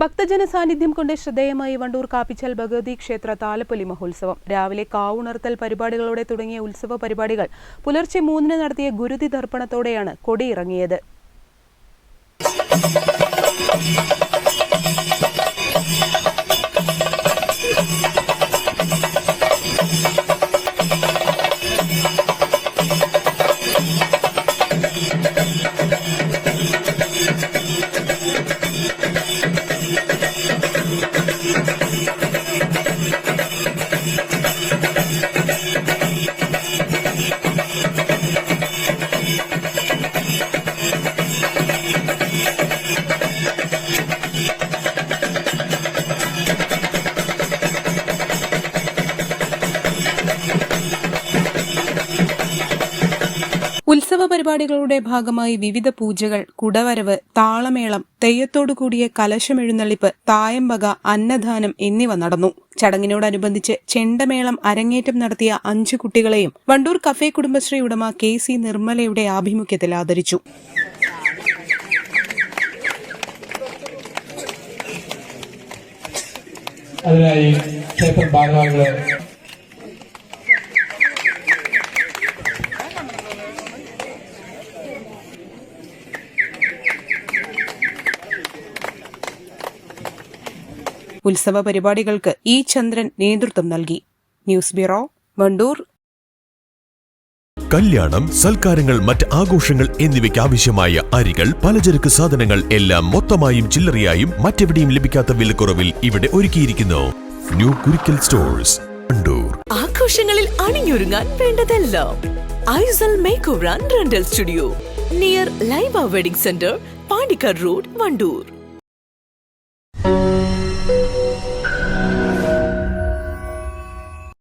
ഭക്തജന സാന്നിധ്യം കൊണ്ട് ശ്രദ്ധേയമായി വണ്ടൂർ കാപ്പിച്ചൽ ഭഗവതി ക്ഷേത്ര താലപ്പൊലി മഹോത്സവം. രാവിലെ കാവുണർത്തൽ പരിപാടികളോടെ തുടങ്ങിയ ഉത്സവ പരിപാടികൾ പുലർച്ചെ മൂന്നിന് നടത്തിയ ഗുരുതി ദർപ്പണത്തോടെയാണ് കൊടിയിറങ്ങിയത്. ഉത്സവ പരിപാടികളുടെ ഭാഗമായി വിവിധ പൂജകൾ കുടവരവ് താളമേളം തെയ്യത്തോടു കൂടിയ കലശമെഴുന്നള്ളിപ്പ് തായമ്പക അന്നദാനം എന്നിവ നടന്നു. ചടങ്ങിനോടനുബന്ധിച്ച് ചെണ്ടമേളം അരങ്ങേറ്റം നടത്തിയ അഞ്ചു കുട്ടികളെയും വണ്ടൂർ കഫേ കുടുംബശ്രീ ഉടമ കെ സി നിർമ്മലയുടെ ആഭിമുഖ്യത്തിൽ ആദരിച്ചു. അതിനായി ക്ഷേത്ര ഭാരവാഹികളെ ഉത്സവ പരിപാടികൾക്ക് ഇ ചന്ദ്രൻ നേതൃത്വം നൽകി. News bureau Wandoor. കല്യാണം സൽക്കാരങ്ങൾ മറ്റ് ആഘോഷങ്ങൾ എന്നിവയ്ക്ക് ആവശ്യമായ അരികൾ പലചരക്ക് സാധനങ്ങൾ എല്ലാം മൊത്തമായും ചില്ലറയായും മറ്റെവിടെയും ലഭിക്കാത്ത വിലക്കുറവിൽ ഇവിടെ ഒരുക്കിയിരിക്കുന്നു. New Kurikkal stores Wandoor. ആഘോഷങ്ങളിൽ അണിഞ്ഞൊരുങ്ങാൻ വേണ്ടതെല്ലാം. Aisal makeover and rental studio. Near Laiba wedding centre Pandikkad road Wandoor.